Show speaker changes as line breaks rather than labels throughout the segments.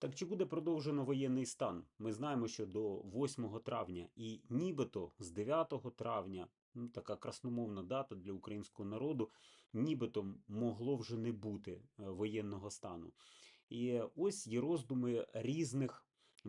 Так чи буде продовжено воєнний стан? Ми знаємо, що до 8 травня і нібито з 9 травня, ну, така красномовна дата для українського народу, нібито могло вже не бути е, воєнного стану. І ось є роздуми різних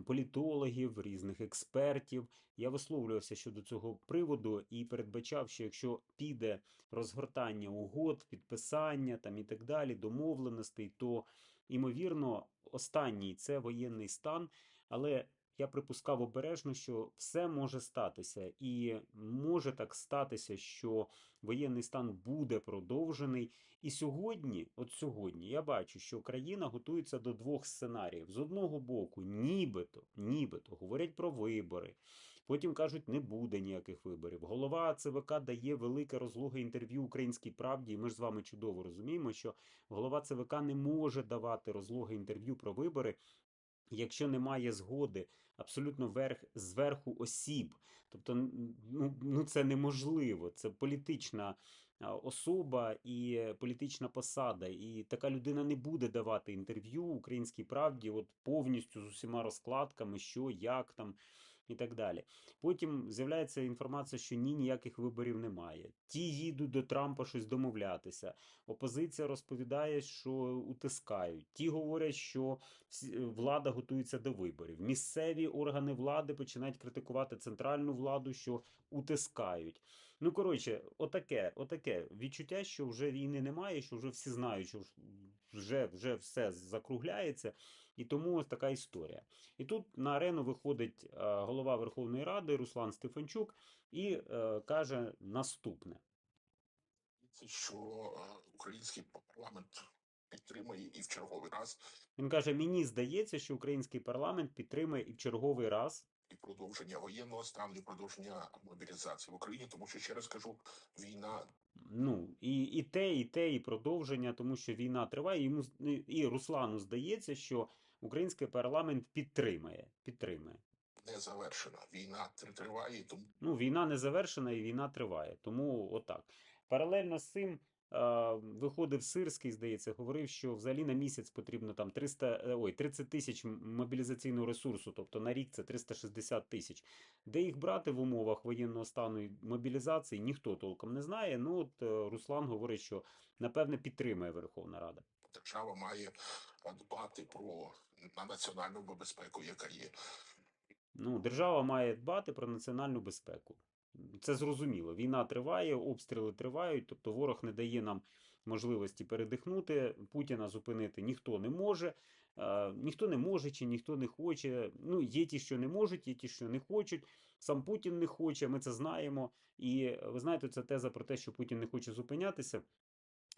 політологів, різних експертів. Я висловлювався щодо цього приводу і передбачав, що якщо піде розгортання угод, підписання там і так далі, домовленостей, то Імовірно, останній це воєнний стан, але я припускав обережно, що все може статися, і може так статися, що воєнний стан буде продовжений. І сьогодні, от сьогодні, я бачу, що країна готується до двох сценаріїв. З одного боку, нібито, нібито говорять про вибори. Потім кажуть, не буде ніяких виборів. Голова ЦВК дає велике розлоге інтерв'ю Українській правді, і ми ж з вами чудово розуміємо, що голова ЦВК не може давати розлоге інтерв'ю про вибори. Якщо немає згоди абсолютно верх зверху осіб, тобто ну, ну це неможливо, це політична особа і політична посада, і така людина не буде давати інтерв'ю українській правді, от повністю з усіма розкладками, що як там і так далі. Потім з'являється інформація, що ні, ніяких виборів немає. Ті їдуть до Трампа щось домовлятися. Опозиція розповідає, що утискають. Ті говорять, що влада готується до виборів. Місцеві органи влади починають критикувати центральну владу, що утискають. Ну, коротше, отаке, отаке відчуття, що вже війни немає, що вже всі знають, що вже, вже все закругляється. І тому ось така історія. І тут на арену виходить е, голова Верховної Ради Руслан Стефанчук і е, каже наступне:
що е, український парламент підтримує і в черговий раз
він каже: Мені здається, що український парламент підтримує і в черговий раз.
І продовження воєнного стану, і продовження мобілізації в Україні, тому що ще раз кажу, війна
Ну і і те, і те, і продовження, тому що війна триває. Йому і Руслану здається, що український парламент підтримає. Підтримає.
Не завершена. Війна триває. Тому
ну війна не завершена і війна триває. Тому отак. Паралельно з цим. Виходив Сирський, здається, говорив, що взагалі на місяць потрібно там 300, е, ой, 30 тисяч мобілізаційного ресурсу, тобто на рік це 360 тисяч. Де їх брати в умовах воєнного стану і мобілізації, ніхто толком не знає. Ну от е, Руслан говорить, що напевне підтримує Верховна Рада.
Держава має дбати про на національну безпеку, яка є.
Ну, держава має дбати про національну безпеку. Це зрозуміло. Війна триває, обстріли тривають, тобто ворог не дає нам можливості передихнути. Путіна зупинити ніхто не може. Ніхто не може чи ніхто не хоче. Ну, є ті, що не можуть, є ті, що не хочуть. Сам Путін не хоче, ми це знаємо. І ви знаєте, це теза про те, що Путін не хоче зупинятися.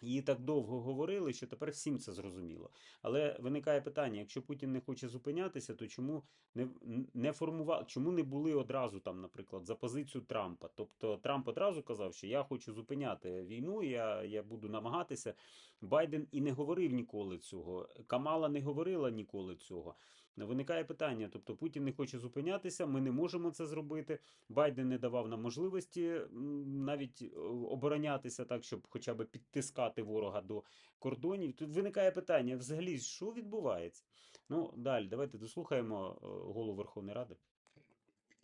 Її так довго говорили, що тепер всім це зрозуміло. Але виникає питання: якщо Путін не хоче зупинятися, то чому не не формував, чому не були одразу там, наприклад, за позицію Трампа? Тобто Трамп одразу казав, що я хочу зупиняти війну, я, я буду намагатися. Байден і не говорив ніколи цього. Камала не говорила ніколи цього. Виникає питання: тобто Путін не хоче зупинятися, ми не можемо це зробити. Байден не давав нам можливості навіть е, оборонятися так, щоб хоча б підтискати ворога до кордонів. Тут виникає питання: взагалі, що відбувається? Ну далі, давайте дослухаємо е, голову Верховної Ради.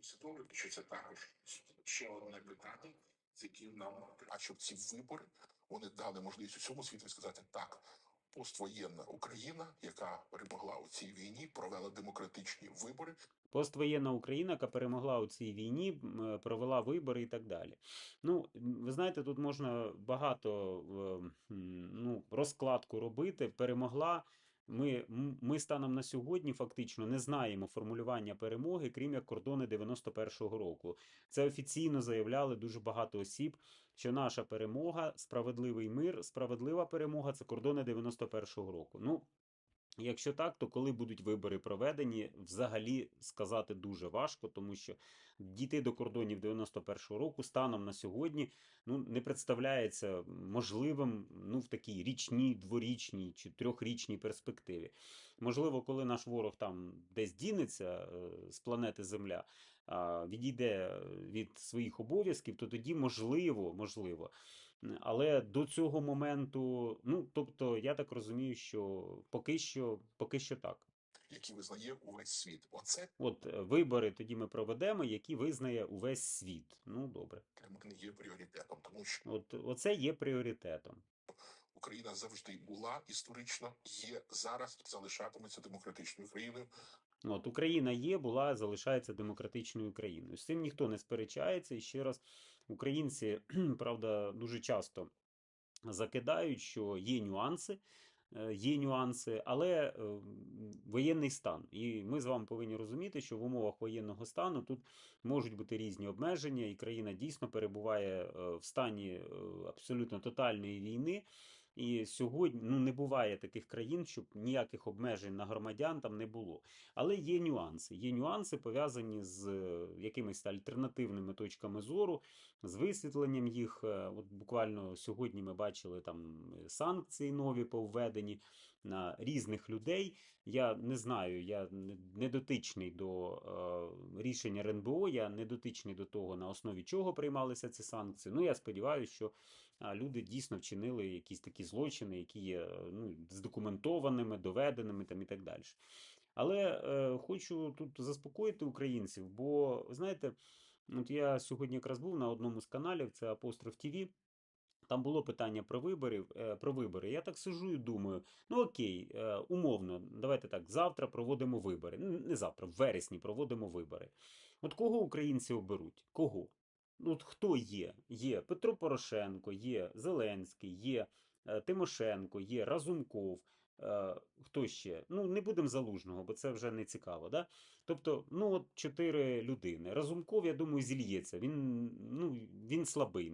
Усвідомлювати, що це також ще одне питання, з яким нам а щоб ці вибори вони дали можливість усьому світу сказати так поствоєнна Україна, яка перемогла у цій війні, провела демократичні вибори.
Поствоєнна Україна, яка перемогла у цій війні, е, провела вибори і так далі. Ну, ви знаєте, тут можна багато ну, розкладку робити. Перемогла ми ми станом на сьогодні фактично не знаємо формулювання перемоги, крім як кордони 91-го року. Це офіційно заявляли дуже багато осіб, що наша перемога, справедливий мир, справедлива перемога це кордони 91-го року. Ну, Якщо так, то коли будуть вибори проведені, взагалі сказати дуже важко, тому що дійти до кордонів 91-го року станом на сьогодні ну, не представляється можливим ну, в такій річній, дворічній чи трьохрічній перспективі. Можливо, коли наш ворог там десь дінеться е, з планети Земля, відійде від своїх обов'язків, то тоді можливо, можливо. Але до цього моменту, ну тобто, я так розумію, що поки що, поки що так.
які визнає увесь світ. Оце
От е, вибори тоді ми проведемо, які визнає увесь світ. Ну добре.
для мене є пріоритетом, тому що
От оце є пріоритетом.
Україна завжди була історично, є зараз і залишатиметься демократичною країною.
От Україна є, була, залишається демократичною країною. З цим ніхто не сперечається. І ще раз, українці, правда, дуже часто закидають, що є нюанси. е, Є нюанси, але е, воєнний стан. І ми з вами повинні розуміти, що в умовах воєнного стану тут можуть бути різні обмеження, і країна дійсно перебуває е, в стані абсолютно тотальної війни. І сьогодні ну, не буває таких країн, щоб ніяких обмежень на громадян там не було. Але є нюанси. Є нюанси пов'язані з е, якимись альтернативними точками зору, з висвітленням їх. Е, От буквально сьогодні ми бачили там е, санкції нові повведені на різних людей. Я не знаю, я не- дотичний до е, рішення РНБО, я не дотичний до того, на основі чого приймалися ці санкції. Ну, я сподіваюся, що люди дійсно вчинили якісь такі злочини, які є е, ну, здокументованими, доведеними там і так далі. Але е, хочу тут заспокоїти українців, бо знаєте, от я сьогодні якраз був на одному з каналів, це Апостроф ТВ. Там було питання про виборів, е, про вибори. Я так сижу і думаю: ну окей, е, умовно, давайте так, завтра проводимо вибори. Не завтра, в вересні проводимо вибори. От кого українці оберуть? Кого? Ну, хто є? Є Петро Порошенко, є Зеленський, є е, Тимошенко, є Разумков. е, Хто ще? Ну, не будемо залужного, бо це вже не цікаво. Да? Тобто, ну от чотири людини. Разумков, я думаю, зільється. Він, ну, він слабий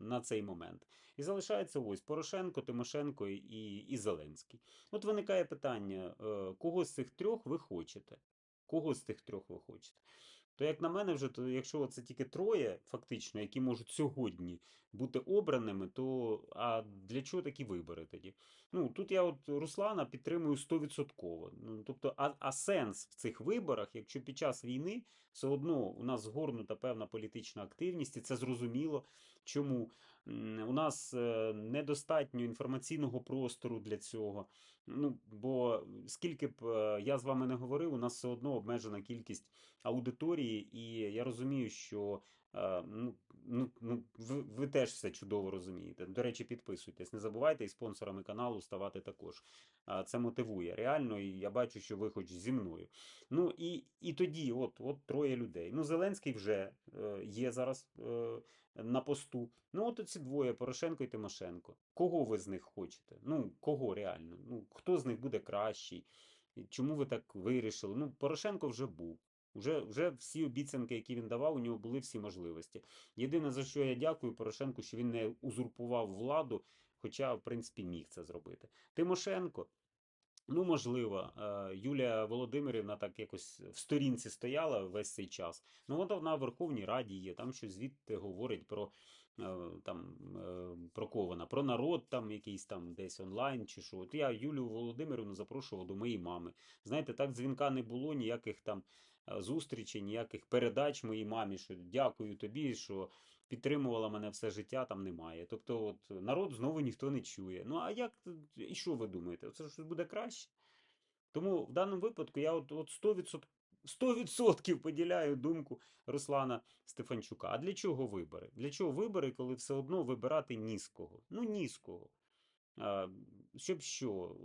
на цей момент. І залишається ось Порошенко, Тимошенко і, і Зеленський. От виникає питання: е, кого з цих трьох ви хочете? Кого з тих трьох ви хочете? То, як на мене, вже, то якщо це тільки троє, фактично, які можуть сьогодні бути обраними, то а для чого такі вибори тоді? Ну, тут я от Руслана підтримую 100%. Ну, тобто, а, а сенс в цих виборах, якщо під час війни все одно у нас згорнута певна політична активність, і це зрозуміло, чому у нас е, недостатньо інформаційного простору для цього. Ну, бо скільки б е, я з вами не говорив, у нас все одно обмежена кількість аудиторії, і я розумію, що ну, ну, ну, ви, ви теж все чудово розумієте. До речі, підписуйтесь, не забувайте і спонсорами каналу ставати також. Це мотивує реально, і я бачу, що ви хоч зі мною. Ну і, і тоді, от, от троє людей. Ну, Зеленський вже е, є зараз е, на посту. Ну, от оці двоє Порошенко і Тимошенко. Кого ви з них хочете? Ну, кого реально? Ну, хто з них буде кращий? Чому ви так вирішили? Ну, Порошенко вже був. Вже, вже всі обіцянки, які він давав, у нього були всі можливості. Єдине, за що я дякую Порошенку, що він не узурпував владу, хоча, в принципі, міг це зробити. Тимошенко. Ну, можливо, е, Юлія Володимирівна так якось в сторінці стояла весь цей час. Ну, вона в Верховній Раді є, там щось звідти говорить про е, там е, про кого вона, про народ там якийсь там десь онлайн чи що. От я Юлію Володимирівну запрошував до моєї мами. Знаєте, так дзвінка не було, ніяких там зустрічей, ніяких передач моїй мамі, що дякую тобі, що підтримувала мене все життя, там немає. Тобто, от народ знову ніхто не чує. Ну а як і що ви думаєте? Це ж буде краще? Тому в даному випадку я от, от 100%, 100% поділяю думку Руслана Стефанчука. А для чого вибори? Для чого вибори, коли все одно вибирати ні з кого? Ну, ні з кого. Щоб що?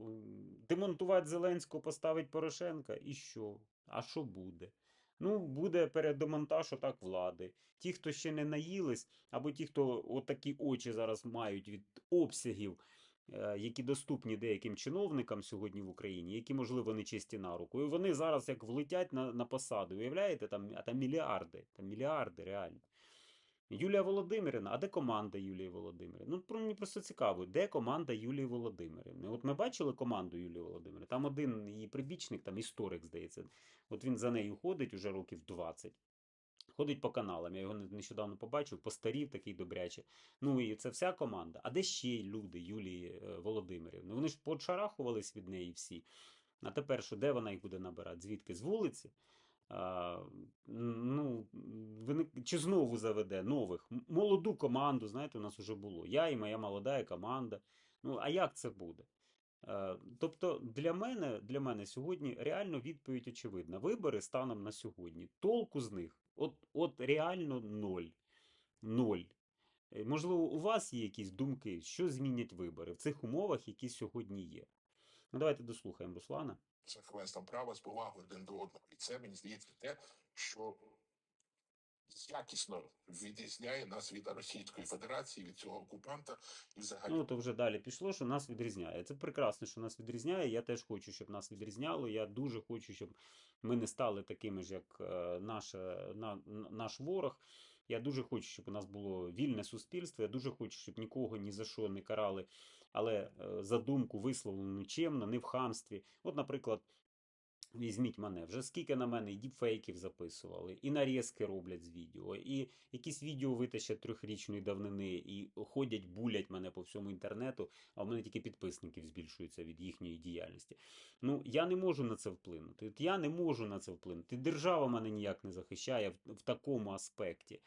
Демонтувати Зеленського, поставить Порошенка і що? А що буде? Ну, буде передемонтаж отак влади. Ті, хто ще не наїлись, або ті, хто отакі очі зараз мають від обсягів, е, які доступні деяким чиновникам сьогодні в Україні, які, можливо, не чисті на руку. І вони зараз як влетять на, на посаду. Уявляєте, там, а там мільярди, там мільярди реально. Юлія Володимирівна, а де команда Юлії Володимирівни? Ну, мені просто цікаво, де команда Юлії Володимирівни? От ми бачили команду Юлії Володимирівни. Там один її прибічник, там історик, здається. От він за нею ходить уже років 20. Ходить по каналам. Я його не- нещодавно побачив, постарів такий добряче. Ну і це вся команда. А де ще люди Юлії е, Володимирівни? Вони ж подшарахувались від неї всі. А тепер що, де вона їх буде набирати? Звідки? З вулиці? Ну, виник- чи знову заведе нових? Молоду команду, знаєте, у нас вже було. Я і моя молода команда. Ну, а як це буде? Е, Тобто для мене, для мене сьогодні реально відповідь очевидна. Вибори станом на сьогодні. Толку з них от, от реально ноль. Ноль. Е, Можливо, у вас є якісь думки, що змінять вибори в цих умовах, які сьогодні є. Ну, давайте дослухаємо Руслана.
З верховенством права, з повагою один до одного. І це мені здається те, що якісно відрізняє нас від Російської Федерації, від цього окупанта і взагалі
Ну, то вже далі пішло, що нас відрізняє. Це прекрасно, що нас відрізняє. Я теж хочу, щоб нас відрізняло. Я дуже хочу, щоб ми не стали такими ж, як е, наша, на, наш ворог. Я дуже хочу, щоб у нас було вільне суспільство. Я дуже хочу, щоб нікого ні за що не карали, але е, за думку висловлену чемно, не в хамстві. От, наприклад. Візьміть мене, вже скільки на мене і діпфейків записували, і нарізки роблять з відео, і якісь відео витащать трьохрічної давнини, і ходять, булять мене по всьому інтернету, а в мене тільки підписників збільшується від їхньої діяльності. Ну, я не можу на це вплинути. От я не можу на це вплинути. Держава мене ніяк не захищає в такому аспекті.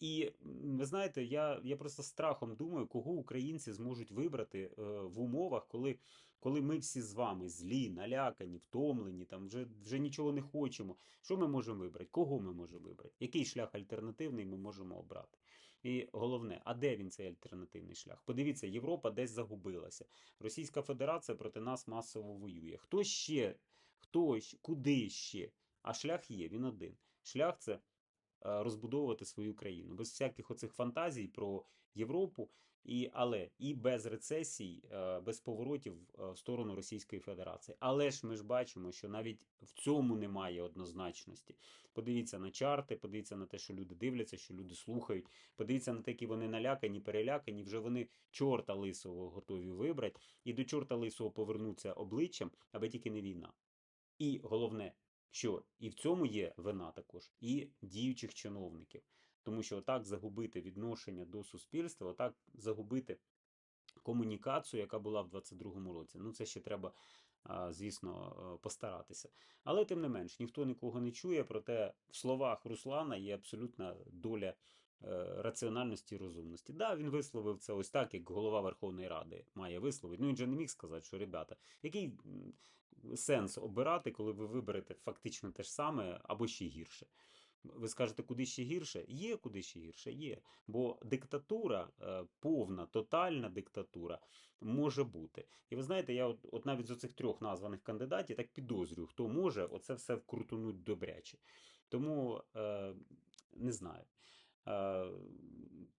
І ви знаєте, я, я просто страхом думаю, кого українці зможуть вибрати е, в умовах, коли, коли ми всі з вами злі, налякані, втомлені, там вже, вже нічого не хочемо. Що ми можемо вибрати? Кого ми можемо вибрати? Який шлях альтернативний ми можемо обрати? І головне, а де він цей альтернативний шлях? Подивіться, Європа десь загубилася. Російська Федерація проти нас масово воює. Хто ще? Хто куди ще? А шлях є, він один. Шлях це розбудовувати свою країну без всяких оцих фантазій про Європу, і, але і без рецесій, е, без поворотів е, в сторону Російської Федерації. Але ж ми ж бачимо, що навіть в цьому немає однозначності. Подивіться на чарти, подивіться на те, що люди дивляться, що люди слухають. Подивіться на те, які вони налякані, перелякані. Вже вони чорта лисого готові вибрати, і до чорта лисого повернуться обличчям, аби тільки не війна. І головне, що і в цьому є вина також, і діючих чиновників. Тому що отак загубити відношення до суспільства, отак загубити комунікацію, яка була в 22-му році. Ну, це ще треба, звісно, е, постаратися. Але тим не менш, ніхто нікого не чує, проте в словах Руслана є абсолютна доля е, раціональності і розумності. Да, він висловив це ось так, як голова Верховної Ради має висловити. Ну він же не міг сказати, що ребята, який сенс обирати, коли ви виберете фактично те ж саме або ще гірше. Ви скажете, куди ще гірше? Є куди ще гірше, є. Бо диктатура, е, повна, тотальна диктатура може бути. І ви знаєте, я от, от навіть з оцих трьох названих кандидатів так підозрюю, хто може оце все вкрутунуть добряче. Тому е, не знаю. Е,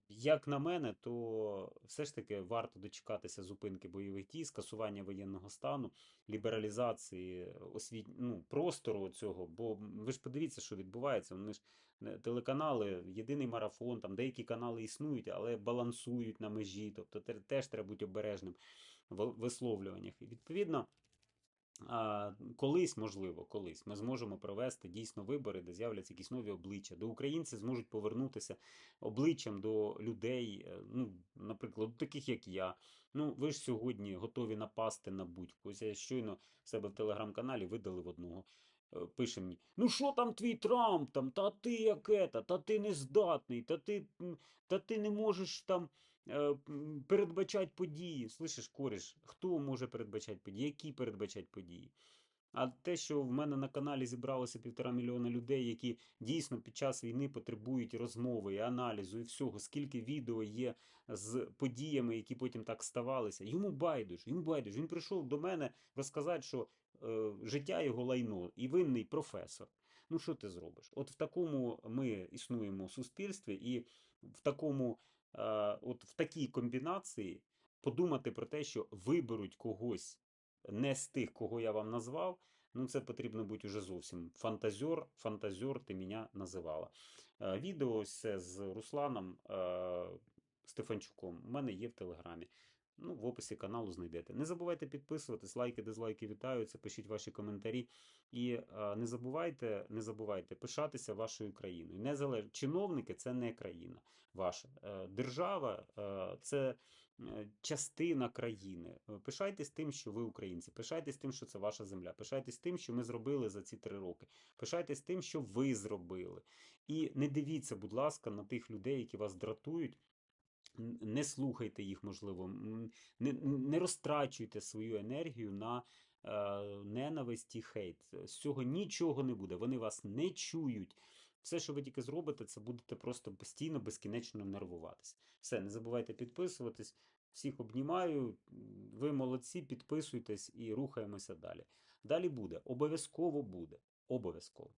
як на мене, то все ж таки варто дочекатися зупинки бойових дій, скасування воєнного стану, лібералізації освіт... ну, простору цього. Бо ви ж подивіться, що відбувається. Вони ж телеканали, єдиний марафон, там деякі канали існують, але балансують на межі. Тобто теж треба бути обережним в висловлюваннях. І відповідно. Колись, можливо, колись ми зможемо провести дійсно вибори, де з'являться якісь нові обличчя, де українці зможуть повернутися обличчям до людей, е, ну, наприклад, таких як я. Ну, ви ж сьогодні готові напасти на будь-кого. Я щойно в себе в телеграм-каналі видалив одного. е, Пише мені: Ну що там твій Трамп? Там, та ти як ета, та ти не здатний, та ти, та ти не можеш там передбачати події. Слышиш, кореш, хто може передбачати події? Які передбачати події? А те, що в мене на каналі зібралося півтора мільйона людей, які дійсно під час війни потребують розмови і аналізу, і всього, скільки відео є з подіями, які потім так ставалися. Йому байдуже, йому байдуже. Він прийшов до мене розказати, що е, життя його лайно, і винний професор. Ну, що ти зробиш? От в такому ми існуємо в суспільстві, і в такому, е, от в такій комбінації подумати про те, що виберуть когось не з тих, кого я вам назвав, ну це потрібно бути уже зовсім фантазер, фантазер ти мене називала. Е, Відео це з Русланом е, Стефанчуком у мене є в Телеграмі. Ну, в описі каналу знайдете. Не забувайте підписуватись, лайки, дизлайки вітаються, пишіть ваші коментарі. І е, не забувайте, не забувайте пишатися вашою країною. Незалеж... Чиновники це не країна ваша. Е, держава е, це е, частина країни. Пишайтесь тим, що ви українці. Пишайтесь тим, що це ваша земля. Пишайтесь тим, що ми зробили за ці три роки. Пишайтесь тим, що ви зробили. І не дивіться, будь ласка, на тих людей, які вас дратують. Не слухайте їх, можливо, не, не розтрачуйте свою енергію на е, ненависть і хейт. З цього нічого не буде. Вони вас не чують. Все, що ви тільки зробите, це будете просто постійно, безкінечно нервуватись. Все, не забувайте підписуватись. Всіх обнімаю. Ви молодці, підписуйтесь і рухаємося далі. Далі буде. Обов'язково буде. Обов'язково.